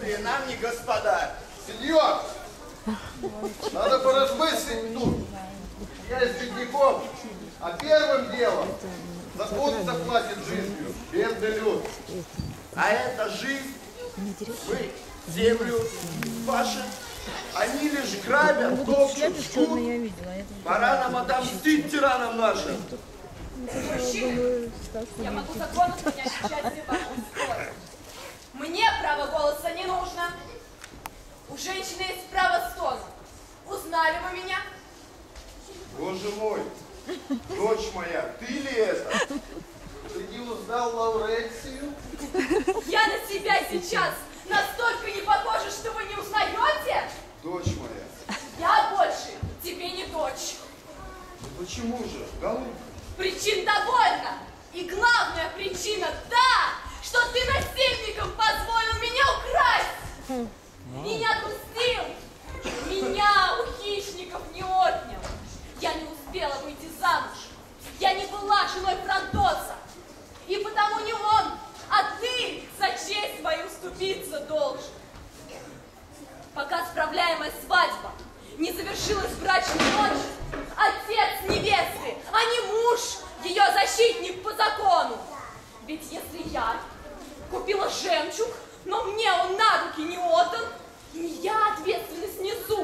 Покинутые нами господа. Сеньор, надо поразмыслить тут. Я из бедняков, а первым делом закон заплатит жизнью. Бедный люд. А это жизнь, вы, землю ваши, они лишь грабят, топчут, жгут. Пора нам отомстить тиранам нашим. Мужчины, я могу законом принять участие в вашем споре. Мне право голоса не нужно. У женщины есть право стона. Узнали вы меня? Боже мой, дочь моя, ты ли это? Ты не узнал Лауренцию? Я на себя сейчас настолько не похожа, что вы не узнаете? Дочь моя. Я больше тебе не дочь. Почему же, голубка? Причин довольно. И главная причина та, что ты насильником позволил меня не отпустил. Меня у хищников не отнял. Я не успела выйти замуж. Я не была женой Франтоса. И потому не он, а ты за честь свою уступиться должен. Пока справляемая свадьба не завершилась брачной ночь, отец невесты, а не муж, ее защитник по закону. Ведь если я купила жемчуг, но мне он на руки не отдан, не я ответственность несу,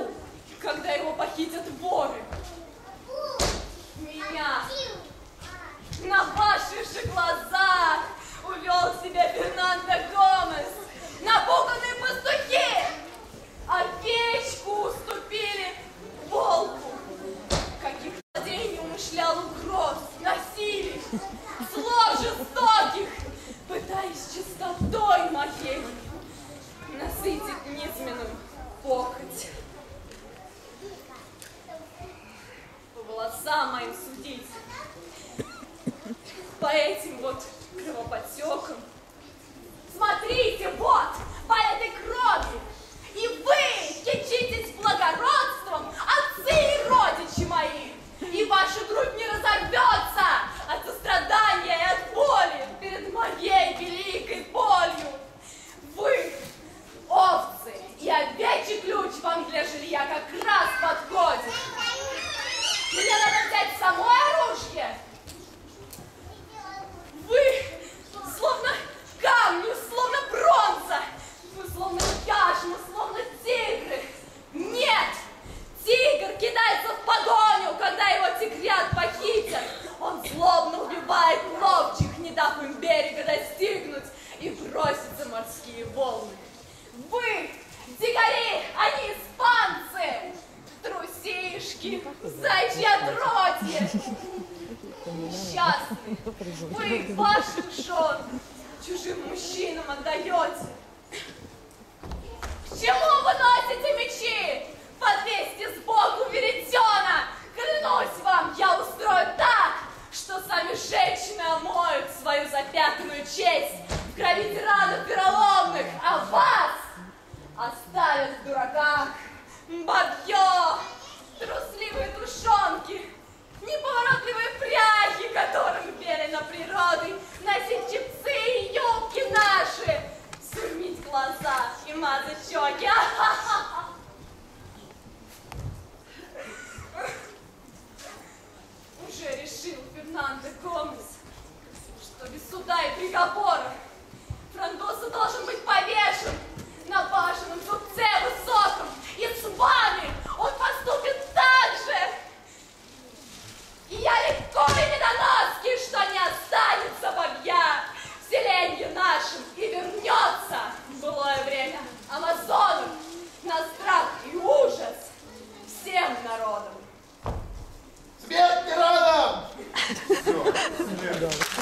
похоть. За морские волны. Вы, дикари, они испанцы, трусишки, зайчьи отродье. Несчастные, вы ваших жен чужим мужчинам отдаете. К чему вы носите мечи? Подвесьте сбоку веретена! Клянусь вам, я устрою так, что сами женщины омоют свою запятнанную честь в крови тиранов вероломных, а вас оставят в дураках. Бабье, Obrigado.